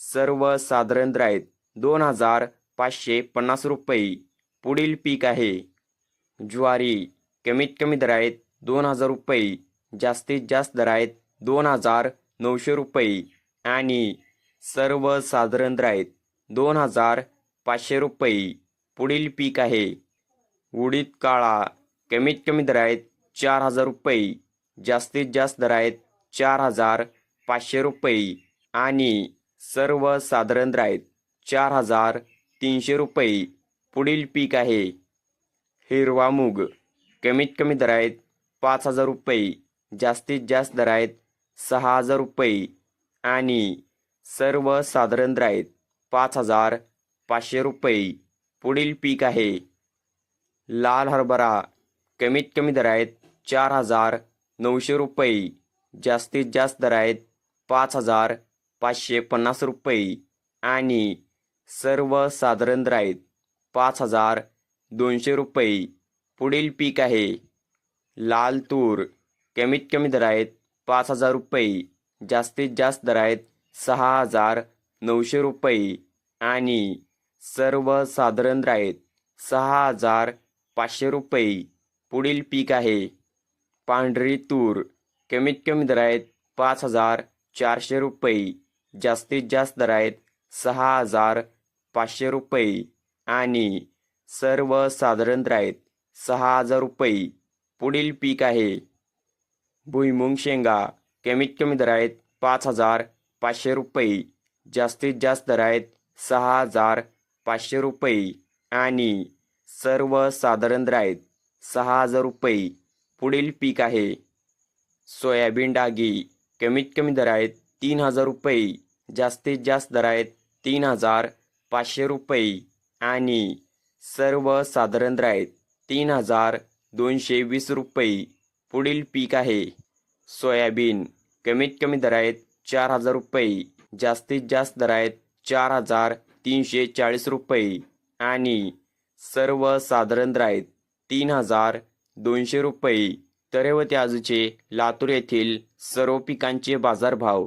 सर्वसाधारण दर आहेत दोन हजार पाचशे पन्नास रुपये. पुढील पीक आहे. ज्वारी कमीत कमी दर आहेत दोन हजार रुपये. जास्तीत जास्त दर आहेत दोन हजार नऊशे रुपये. आणि सर्वसाधारण दर आहेत दोन हजार पाचशे रुपये. पुढील पीक आहे. उडीद काळा कमीत कमी दर आहेत चार हजार रुपये. जास्तीत जास्त दर आहेत चार हजार पाचशे रुपये. आणि सर्वसाधारण दर चार हजार तीनशे रुपये. पुढील पीक आहे. हिरवा मूग. कमीत कमी दर आहेत पाच हजार रुपये. जास्तीत जास्त दर आहेत सहा हजार रुपये. आणि सर्वसाधारण दर पाच हजार पाचशे रुपये. पुढील पीक आहे. लाल हरभरा. कमीत कमी दर आहेत चार हजार नऊशे रुपये. जास्तीत जास्त दर आहेत पाच हजार पाचशे पन्नास रुपये आणि सर्वसाधारण राईत पाच हजार दोनशे रुपये. पुढील पीक आहे. लाल तूर. कमीत कमी दर आहेत पाच हजार रुपये. जास्तीत जास्त दर आहेत सहा हजार नऊशे रुपये. आणि सर्वसाधारण दर सहा हजार पाचशे रुपये. पुढील पीक आहे. पांढरी तूर. कमीत कमी दर आहेत पाच हजार चारशे रुपये. जास्तीत जास्त दर आहेत सहा हजार पाचशे रुपये आणि सर्वसाधारण दर आहेत सहा हजार रुपये पुढील पीक आहे. भुईमुंग शेंगा कमीत कमी दर आहेत पाच हजार पाचशे रुपये जास्तीत जास्त दर आहेत सहा हजार पाचशे रुपये आणि सर्वसाधारण दर आहेत सहा हजार रुपये पुढील पीक आहे. सोयाबीन डागी कमीत कमी दर आहेत तीन हजार रुपये जास्तीत जास्त दर आहेत तीन हजार पाचशे रुपये आणि सर्वसाधारण दर आहेत तीन हजार दोनशे वीस रुपये पुढील पीक आहे. सोयाबीन कमीत कमी दर आहेत चार हजार रुपये जास्तीत जास्त दर आहेत चार हजार तीनशे चाळीस रुपये आणि सर्वसाधारण दर आहेत तीन हजार दोनशे रुपये. तर हे आजचे लातूर येथील सर्व पिकांचे बाजारभाव